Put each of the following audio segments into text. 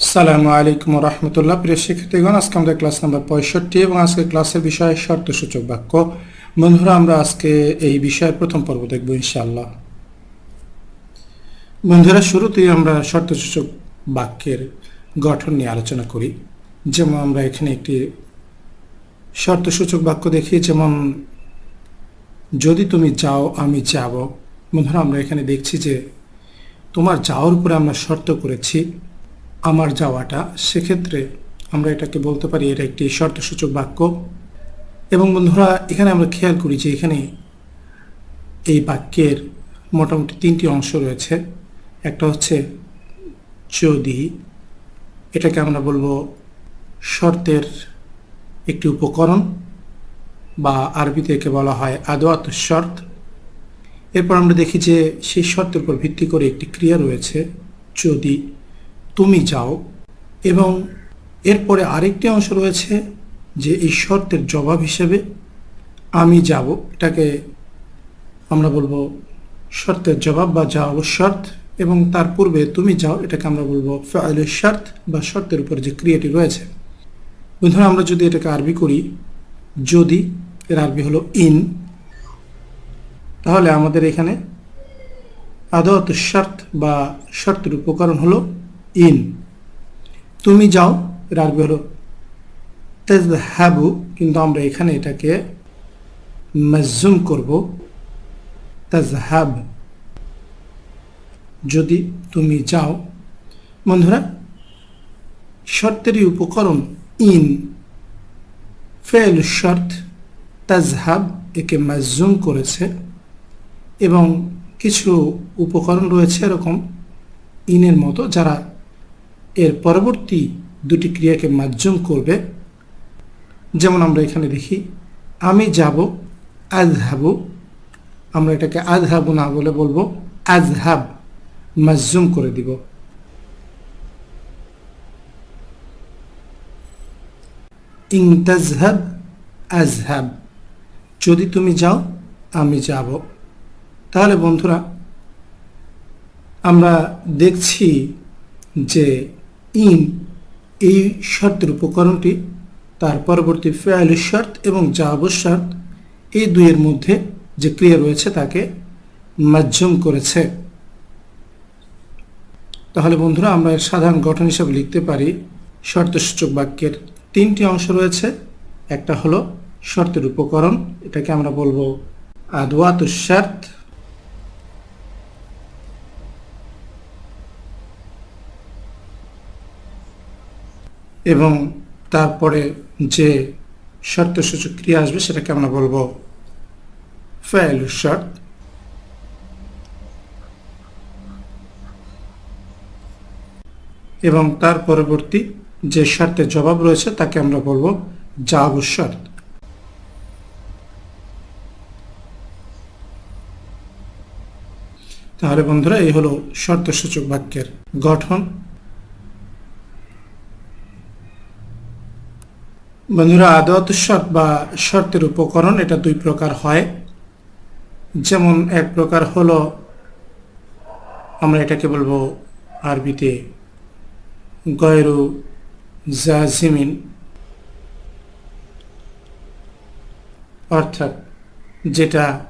সালামু আলাইকুম রহমতুল্লাহ। প্রিয় শিক্ষার্থীগণ, আজকে আমাদের ক্লাস নাম্বার পঁয়ষট্টি এবং আজকে ক্লাসের বিষয় শর্তসূচক বাক্য। বন্ধুরা, আমরা আজকে এই বিষয়ের প্রথম পর্ব দেখব ইনশাআল্লাহ। বন্ধুরা, শুরুতেই আমরা শর্তসূচক বাক্যের গঠন নিয়ে আলোচনা করি। যেমন আমরা এখানে একটি শর্তসূচক বাক্য দেখি, যেমন, যদি তুমি যাও আমি যাব। বন্ধুরা, আমরা এখানে দেখছি যে তোমার যাওয়ার উপরে আমরা শর্ত করেছি। আমার যাওয়াটা, সেক্ষেত্রে আমরা এটাকে বলতে পারি এটা একটি শর্তসূচক বাক্য। এবং বন্ধুরা, এখানে আমরা খেয়াল করি যে এখানে এই বাক্যের মোটামুটি তিনটি অংশ রয়েছে। একটা হচ্ছে যদি, এটাকে আমরা বলব শর্তের একটি উপকরণ বা আরবিতে একে বলা হয় আদোয়াত শর্ত। এরপর আমরা দেখি যে সেই শর্তের উপর ভিত্তি করে একটি ক্রিয়া রয়েছে, যদি। তুমি যাও এবং এরপরে আরেকটি অংশ রয়েছে যে এই শর্তের জবাব হিসেবে আমি যাব। এটাকে আমরা বলব শর্তের জবাব বা যাও শর্ত এবং তার পূর্বে তুমি যাও এটাকে আমরা বলব ফাইলের শর্ত বা শর্তের উপর যে ক্রিয়াটি রয়েছে। বন্ধুরা, আমরা যদি এটাকে আরবি করি, যদি এর আরবি হলো ইন, তাহলে আমাদের এখানে আদত শর্ত বা শর্তের উপকরণ হলো ইন। তুমি যাও, এর আরবি হলো হ্যাবু কিন্তু আমরা এখানে এটাকে মজুম করব হ্যাব যদি তুমি যাও, বন্ধুরা, শর্তেরই উপকরণ ইন, ফেল শর্ত তাজহাব একে মজুম করেছে, এবং কিছু উপকরণ রয়েছে এরকম ইনের মতো যারা এর পরবর্তী দুটি ক্রিয়াকে মাধ্যম করবে। যেমন আমরা এখানে দেখি, আমি যাব আজহাবু আমরা এটাকে আজহাবু না বলে বলব আজহাব মাজুম করে দিব। ইংতাজহাব আজহাব যদি তুমি যাও, আমি যাব। তাহলে বন্ধুরা, আমরা দেখছি যে ইন এই শর্তের উপকরণটি, তার পরবর্তী ফেয়াল শর্ত এবং জাব শর্ত, এই দুইয়ের মধ্যে যে ক্রিয়া রয়েছে তাকে মাধ্যম করেছে। তাহলে বন্ধুরা, আমরা এর সাধারণ গঠন হিসাবে লিখতে পারি শর্তসূচক বাক্যের তিনটি অংশ রয়েছে। একটা হলো শর্তের উপকরণ, এটাকে আমরা বলব আদওয়াত শর্ত এবং তারপরে যে শর্তসূচক ক্রিয়া আসবে সেটাকে আমরা বলব ফেল শর্ত। এবং তার পরবর্তী যে শর্তের জবাব রয়েছে তাকে আমরা বলব জাব শর্ত। তাহলে বন্ধুরা, এই হলো শর্তসূচক বাক্যের গঠন। বন্ধুরা আদত শর্ত বা শর্তের উপকরণ এটা দুই প্রকার হয়। যেমন এক প্রকার হলো, আমরা এটাকে বলব আরবিতে গয়রু জাজিমিন। অর্থাৎ যেটা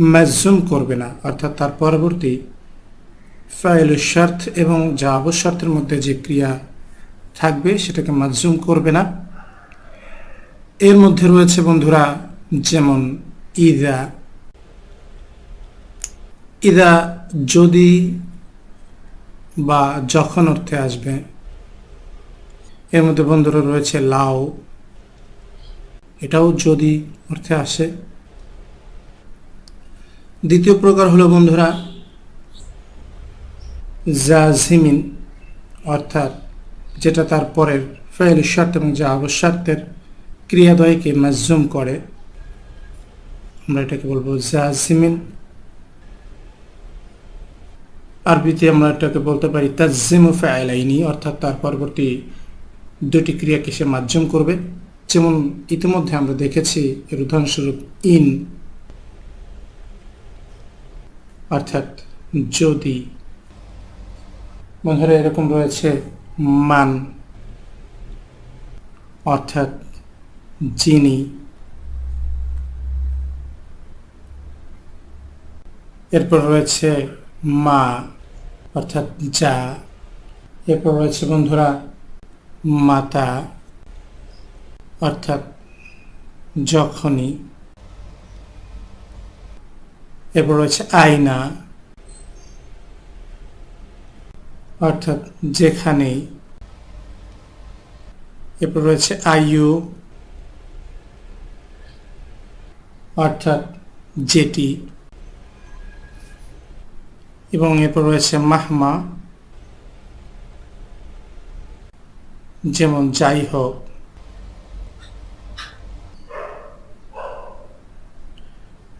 ম্যাজুম করবে না, অর্থাৎ তার পরবর্তী ফাইল শর্ত এবং জাব শর্তের মধ্যে যে ক্রিয়া থাকবে সেটাকে মাজুম করবে না। এর মধ্যে রয়েছে বন্ধুরা যেমন ইদা। ইদা যদি বা যখন অর্থে আসবে। এর মধ্যে বন্ধুরা রয়েছে লাও। এটাও যদি অর্থে আসে। দ্বিতীয় প্রকার হলো বন্ধুরা জাজিমিন, অর্থাৎ যেটা তার পরের ফেল শর্ত এবং যা আবশ্যর্তের ক্রিয়াদয়কে মাজুম করে, আমরা এটাকে বলব জাজিমিন আরবিতে আমরা এটাকে বলতে পারি তাজিম ফাইলাইনি অর্থাৎ তার পরবর্তী দুটি ক্রিয়াকে সে মাধ্যম করবে। যেমন ইতিমধ্যে আমরা দেখেছি এর উদাহরণস্বরূপ ইন, অর্থাৎ যদি। বন্ধুরা, এরকম রয়েছে মান, অর্থাৎ যিনি এরপর রয়েছে মা, অর্থাৎ যা। এরপর রয়েছে বন্ধুরা মাতা, অর্থাৎ যখনই। এরপর রয়েছে আয়না, অর্থাৎ যেখানেই। এরপর রয়েছে আয়ু অর্থাৎ যেটি এবং এরপর রয়েছে মাহমা। যেমন যাই হোক।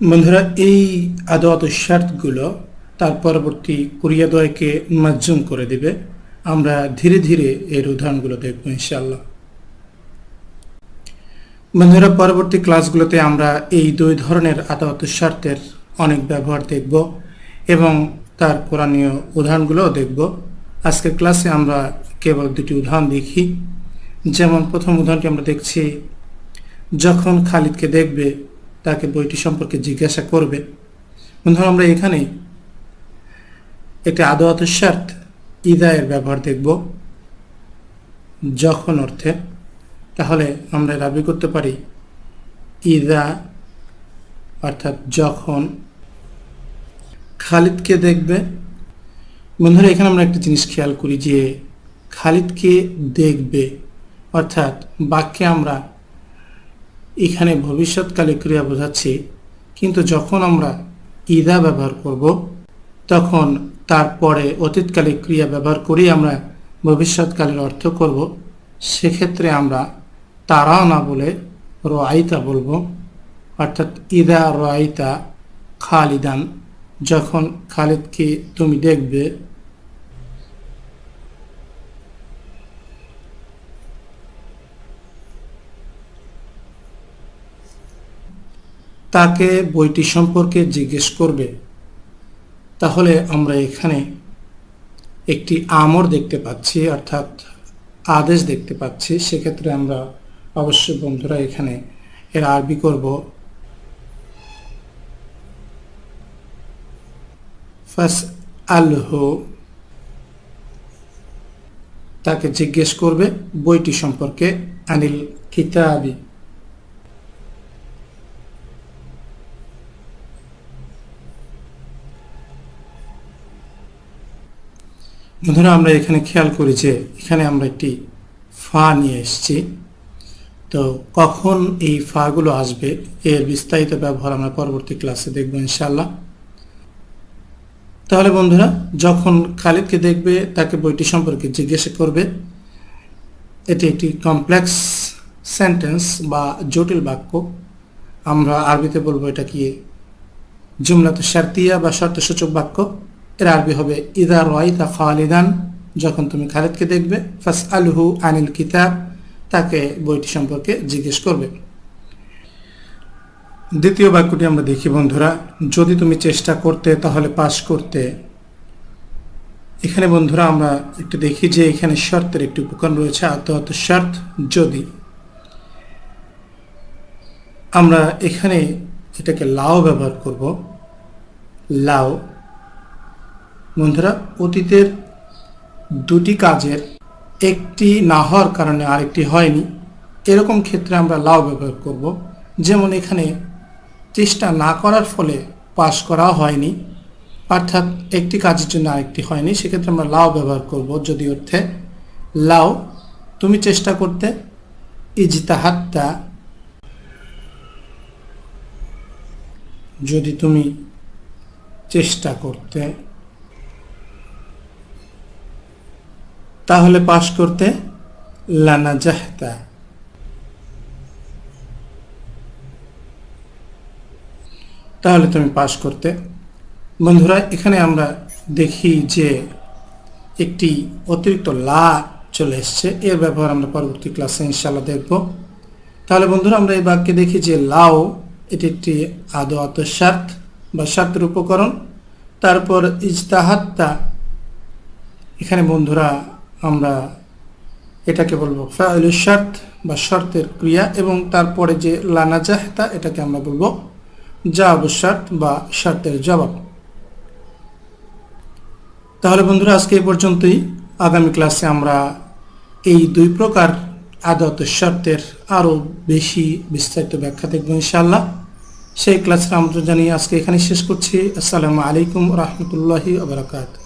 বন্ধুরা, এই আদত শার্টগুলো তার পরবর্তী কুরিয়াদয়কে মাজ্জুম করে দিবে। আমরা ধীরে ধীরে এর উদাহরণগুলো দেখব ইনশাল্লাহ বন্ধুরা, পরবর্তী ক্লাসগুলোতে আমরা এই দুই ধরনের আদালত স্বার্থের অনেক ব্যবহার দেখব এবং তার কোরআনীয় উদাহরণগুলোও দেখব। আজকের ক্লাসে আমরা কেবল দুটি উদাহরণ দেখি। যেমন প্রথম উদাহরণটি আমরা দেখছি, যখন খালিদকে দেখবে, তাকে বইটি সম্পর্কে জিজ্ঞাসা করবে। বন্ধুরা, আমরা এখানে একটি আদত স্বার্থ ইদায়ের ব্যবহার দেখব, যখন অর্থে। তাহলে আমরা দাবি করতে পারি ইদা, অর্থাৎ যখন খালিদকে দেখবে। বন্ধুরা, এখানে আমরা একটা জিনিস খেয়াল করি যে খালিদকে দেখবে, অর্থাৎ বাক্যে আমরা এখানে ভবিষ্যৎকালে ক্রিয়া বোঝাচ্ছি, কিন্তু যখন আমরা ইদা ব্যবহার করব, তখন তারপরে অতীতকালে ক্রিয়া ব্যবহার করেই আমরা ভবিষ্যৎকালের অর্থ করব। সেক্ষেত্রে আমরা তারা না বলে রাইতা বলব। অর্থাৎ ইদা রাইতা খালিদান, যখন খালিদকে তুমি দেখবে। তাকে বইটি সম্পর্কে জিজ্ঞেস করবে। তাহলে আমরা এখানে একটি আমর দেখতে পাচ্ছি, অর্থাৎ আদেশ দেখতে পাচ্ছি। সেক্ষেত্রে আমরা অবশ্যই বন্ধুরা, এখানে এর আরবি করব। ফাস আলহ তাকে জিজ্ঞেস করবে বইটি সম্পর্কে আনিল কিতাবি। বন্ধুরা, আমরা এখানে খেয়াল করি যে এখানে আমরা একটি ফা নিয়ে এসেছি। তো কখন এই ফাগুলো আসবে, এর বিস্তারিত ব্যবহার আমরা পরবর্তী ক্লাসে দেখব ইনশাল্লাহ তাহলে বন্ধুরা, যখন খালিদকে দেখবে, তাকে বইটি সম্পর্কে জিজ্ঞাসা করবে, এটি একটি কমপ্লেক্স সেন্টেন্স বা জটিল বাক্য। আমরা আরবিতে বলব এটা কি? জুমলাত শার্তিয়া বা শর্তসূচক বাক্য। এর আরবি হবে, ইদা রাইতা খালিদান যখন তুমি খালিদকে দেখবে ফাস আলহু আনিল কিতাব তাকে বইটি সম্পর্কে জিজ্ঞেস করবে। দ্বিতীয় বাক্যটি আমরা দেখি, বন্ধুরা, যদি তুমি চেষ্টা করতে তাহলে পাশ করতে। এখানে, বন্ধুরা, আমরা একটু দেখি যে এখানে শর্তের একটি উপকরণ রয়েছে আত্মহত শর্ত যদি। আমরা এখানে এটাকে লাও ব্যবহার করব। লাও, বন্ধুরা, অতীতের দুটি কাজের একটি না হওয়ার কারণে আরেকটি হয়নি। এরকম ক্ষেত্রে আমরা লাও ব্যবহার করব। যেমন এখানে চেষ্টা না করার ফলে পাশ করা হয়নি, অর্থাৎ একটি কাজের জন্য আরেকটি হয়নি। সেক্ষেত্রে আমরা লাও ব্যবহার করব যদি অর্থে। লাও তুমি চেষ্টা করতে। ইজতাহাত্তা যদি তুমি চেষ্টা করতে। তাহলে পাশ করতে লানা জাহতা তাহলে তুমি পাশ করতে। বন্ধুরা, এখানে আমরা দেখি যে একটি অতিরিক্ত লা চলে এসছে। এর ব্যবহার আমরা পরবর্তী ক্লাসে ইনশাল্লাহ দেখব। তাহলে বন্ধুরা, আমরা এই বাক্যে দেখি যে লাও, এটি একটি আদৌ আত্মস্বার্থ বা স্বার্থের উপকরণ। তারপর ইজতাহাত্তা। এখানে বন্ধুরা আমরা এটাকে বলব ফাইল শর্ত বা শর্তের ক্রিয়া এবং তারপরে যে লানা লানাজাহতা, এটাকে আমরা বলব জবাব শর্ত বা শর্তের জবাব। তাহলে বন্ধুরা, আজকে এই পর্যন্তই। আগামী ক্লাসে আমরা এই দুই প্রকার আদত শর্তের আরও বেশি বিস্তারিত ব্যাখ্যা দেখব ইনশাআল্লাহ। সেই ক্লাসের আমন্ত্রণ জানিয়ে আজকে এখানে শেষ করছি। আসসালামু আলাইকুম রহমতুল্লাহি আবরাকাত